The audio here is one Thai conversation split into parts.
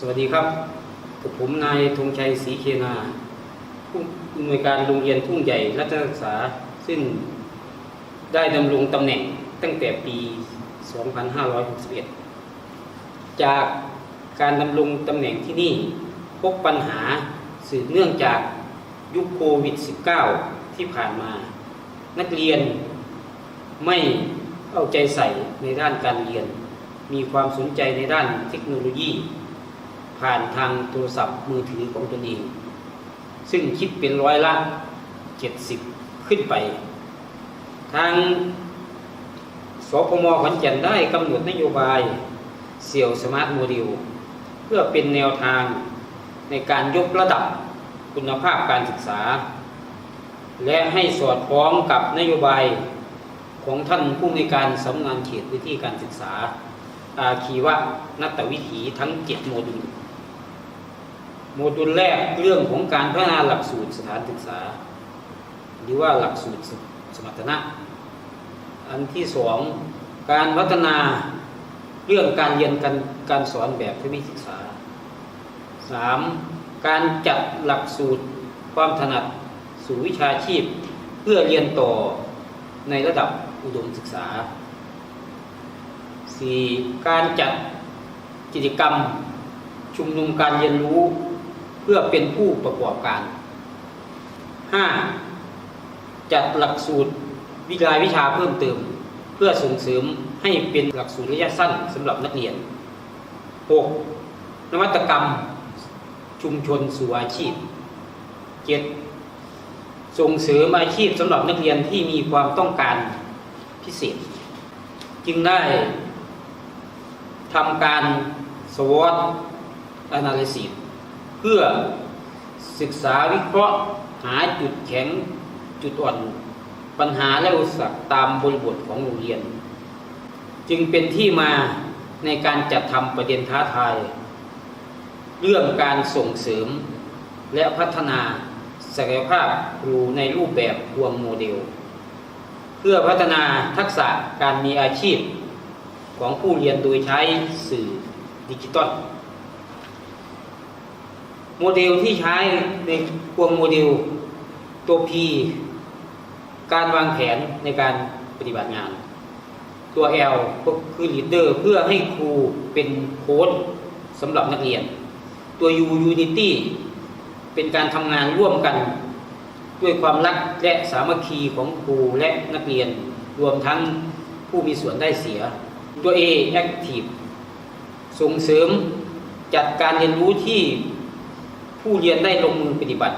สวัสดีครับกับผมนายธงชัยศรีเคนาผู้อำนวยการโรงเรียนทุ่งใหญ่รัฐศึกษา ซึ่งได้ดำรงตำแหน่งตั้งแต่ปี 2561 จากการดำรงตำแหน่งที่นี่พบปัญหาสืบเนื่องจากยุคโควิด -19 ที่ผ่านมา นักเรียนไม่เอาใจใส่ในด้านการเรียน มีความสนใจในด้านเทคโนโลยี ผ่านทางโทรศัพท์มือถือของตนเอง ซึ่งคิดเป็นร้อยละ 70 ขึ้นไป ทางสพมขอนแก่นได้กำหนดนโยบายเสี่ยวสมาร์ทโมเดลเพื่อเป็นแนวทางในการยกระดับคุณภาพการศึกษา และให้สอดคล้องกับนโยบายของท่านผู้ในการสำนักงานเขตพื้นที่การศึกษาอาชีวะนัตวิถีทั้ง7โมดูล โมดูลแรกเรื่องของการพัฒนาหลักสูตรสถานศึกษา หรือว่าหลักสูตรสมรรถนะ อันที่สองการพัฒนาเรื่องการเรียนการการสอนแบบทวิศึกษาสามการจัดหลักสูตรความถนัดสู่วิชาชีพ เพื่อเรียนต่อในระดับอุดมศึกษา 4. การจัดกิจกรรมชุมนุมการเรียนรู้ พื่อเป็นผู้ประกอบการ 5. จัดหลักสูตรวิทยายวิชาเพิ่มเติม เพื่อส่งเสริมให้เป็นหลักสูตรระยะสั้นสำหรับนักเรียน 6. นวัตกรรมชุมชนสู่อาชีพ 7. ส่งเสริมอาชีพสำหรับนักเรียนที่มีความต้องการพิเศษ จึงได้ทำการ SWOT Analysis เพื่อศึกษาวิเคราะห์หาจุดแข็งจุดอ่อนปัญหาและอุปสรรคตามบริบทของโรงเรียน จึงเป็นที่มาในการจัดทำประเด็นท้าทาย เรื่องการส่งเสริม และพัฒนาศักยภาพครูในรูปแบบพวงโมเดล เพื่อพัฒนาทักษะการมีอาชีพของผู้เรียนโดยใช้สื่อดิจิตอล โมเดลที่ใช้ในพวงโมเดลตัว P การวางแผนในการปฏิบัติงาน ตัว L ก็คือ leader เพื่อให้ครูเป็นโค้ดสำหรับนักเรียน ตัว U unity เป็นการทำงานร่วมกัน ด้วยความรักและสามัคคีของครูและนักเรียน รวมทั้งผู้มีส่วนได้เสีย ตัว A active ส่งเสริมจัดการเรียนรู้ที่ ผู้เรียนได้ลงมือปฏิบัติ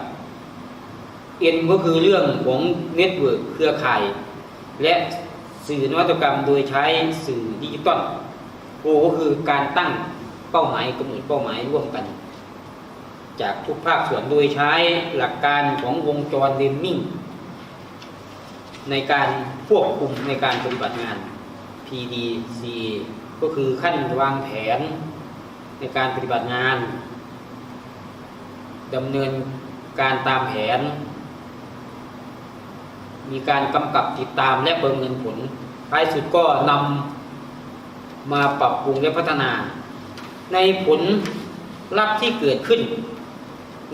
N ก็คือเรื่องของเน็ตเวิร์กเครือข่าย และสื่อนวัตกรรมโดยใช้สื่อดิจิตอล O ก็คือการตั้งเป้าหมายกำหนดเป้าหมายร่วมกัน จากทุกภาคส่วนโดยใช้หลักการของวงจรเรนนิ่งในการควบคุมในการปฏิบัติงาน PDC ก็คือขั้นวางแผนในการปฏิบัติงาน ดำเนินการตามแผน มีการกำกับติดตามและประเมินผล ท้ายสุดก็นำมาปรับปรุงและพัฒนา ในผลลัพธ์ที่เกิดขึ้น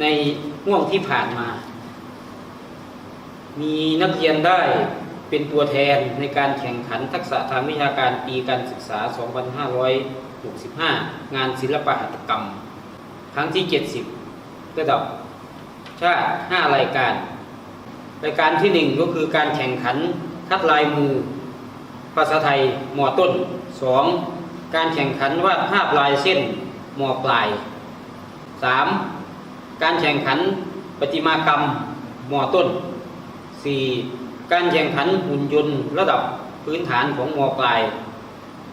ในห่วงที่ผ่านมา มีนักเรียนได้เป็นตัวแทนในการแข่งขันทักษะทางวิชาการปีการศึกษา 2565 งานศิลปหัตถกรรม ครั้งที่ 70 ระดับชาติ5รายการ รายการที่1ก็คือการแข่งขันคัดลายมือ ภาษาไทยหมอต้น 2. การแข่งขันวาดภาพลายเส้นหมอปลาย 3. การแข่งขันประติมากรรมหมอต้น 4. การแข่งขันหุ่นยนต์ระดับพื้นฐานของมอปลาย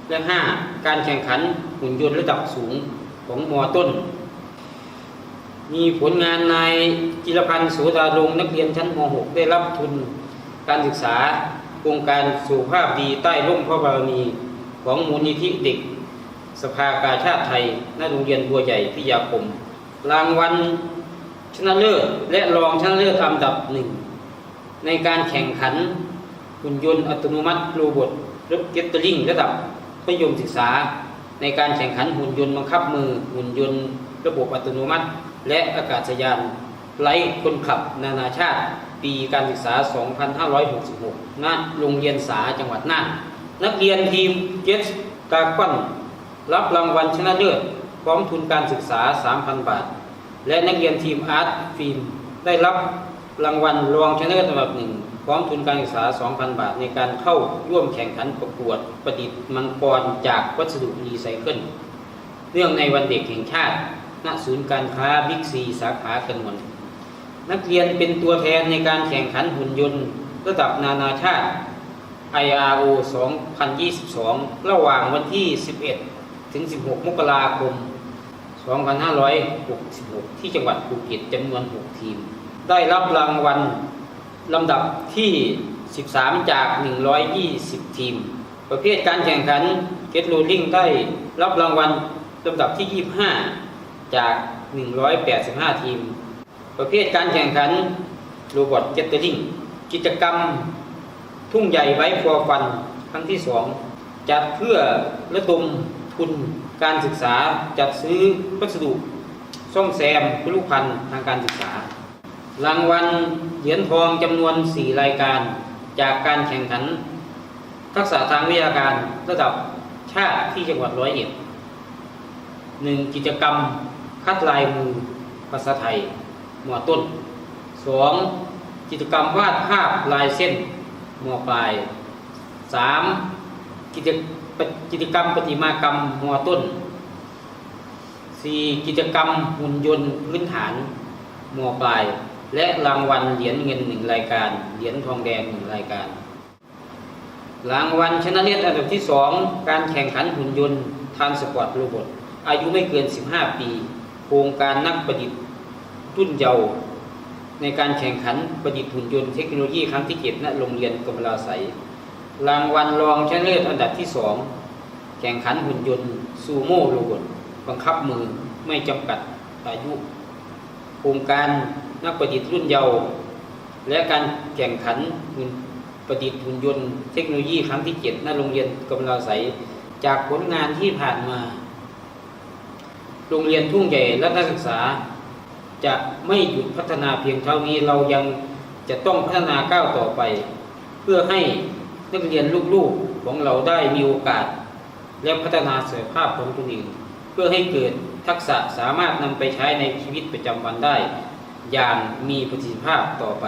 และ 5. การแข่งขันหุ่นยนต์ระดับสูงของมอต้น มีผลงานนายจิรพันธ์โสดาลงนักเรียนชั้นม .6 ได้รับทุนการศึกษาโครงการสุขภาพดีใต้ร่มพระบารมีของมูลนิธิเด็ก สภากาชาติไทยณโรงเรียนบัวใหญ่พิยาคม รางวัลชนะเลิศและรองชนะเลิศอันดับหนึ่ง ในการแข่งขันหุ่นยนต์อัตโนมัติโรบอทรถเกตเตอร์ลิงระดับมัธยมศึกษา ในการแข่งขันหุ่นยนต์บังคับมือหุ่นยนต์ระบบอัตโนมัติ และอากาศยานไร้คนขับนานาชาติ ปีการศึกษา 2566 ณ โรงเรียนสาจังหวัดน่าน นักเรียนทีมเจสกาควอนรับรางวัลชนะเลิศพร้อมทุนการศึกษา 3,000 บาท และนักเรียนทีมอาร์ตฟิล์มได้รับรางวัลรองชนะเลิศอันดับหนึ่งพร้อมทุนการศึกษา 2,000 บาท ในการเข้าร่วมแข่งขันประกวดประดิษฐ์มังกรจากวัสดุรีไซเคิลเนื่องในวันเด็กแห่งชาติ ณศูนย์การค้าบิ๊กซีสาขากระนวนนักเรียนเป็นตัวแทนในการแข่งขันหุ่นยนต์ระดับนานาชาติ IRO 2022 ระหว่างวันที่ 11 ถึง 16 มกราคม 2566 ที่จังหวัดภูเก็ตจำนวน 6 ทีม ได้รับรางวัลลำดับที่ 13 จาก 120 ทีม ประเภทการแข่งขันเกตโรลลิงได้รับรางวัลลำดับที่ 25 จาก 185 ทีม ประเภทการแข่งขันโรบอทเกตเตอร์ลิงกิจกรรมทุ่งใหญ่ไว้ฟอฟันครั้งที่สองจัดเพื่อระดมทุนการศึกษาจัดซื้อวัสดุซ่อมแซมผลิตภัณฑ์ทางการศึกษา รางวัลเหรียญทองจำนวน 4 รายการ จากการแข่งขัน ทักษะทางวิทยาการระดับชาติที่จังหวัดร้อยเอ็ดหนึ่งกิจกรรม คัดลายมือภาษาไทยหมวดต้นสองกิจกรรมวาดภาพลายเส้นมปลาย 3. กิจปกิจกรรมปฏิมากรรมมต้น 4. กิจกรรมหุ่นยนต์พื้นฐานมปลาย และรางวัลเหรียญเงินหนึ่งรายการ เหรียญทองแดงหนึ่งรายการรางวัลชนะเลิศอันดับที่ 2 การแข่งขันหุ่นยนต์ทานสปอร์ตโรบอทอายุไม่เกิน 15 ปี โครงการนักประดิษฐ์รุ่นเยาว์ในการแข่งขันประดิษฐ์หุ่นยนต์เทคโนโลยีครั้งที่เจ็ดณโรงเรียนกมลาไสรางวัลรองชนะเลิศอันดับที่สองแข่งขันหุ่นยนต์ซูโม่โรบอทบังคับมือไม่จำกัดอายุ โครงการนักประดิษฐ์รุ่นเยาว์และการแข่งขันหุ่นประดิษฐ์หุ่นยนต์เทคโนโลยีครั้งที่เจ็ดณโรงเรียนกมลาไสจากผลงานที่ผ่านมา โรงเรียนทุ่งใหญ่และนักศึกษา จะไม่หยุดพัฒนาเพียงเท่านี้เรายังจะต้องพัฒนาก้าวต่อไป เพื่อให้นักเรียนลูกๆของเราได้มีโอกาส และพัฒนาศักยภาพของตนเองเพื่อให้เกิดทักษะสามารถนำไปใช้ในชีวิตประจำวันได้ อย่างมีประสิทธิภาพต่อไป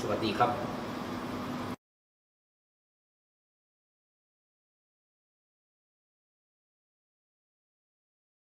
สวัสดีครับ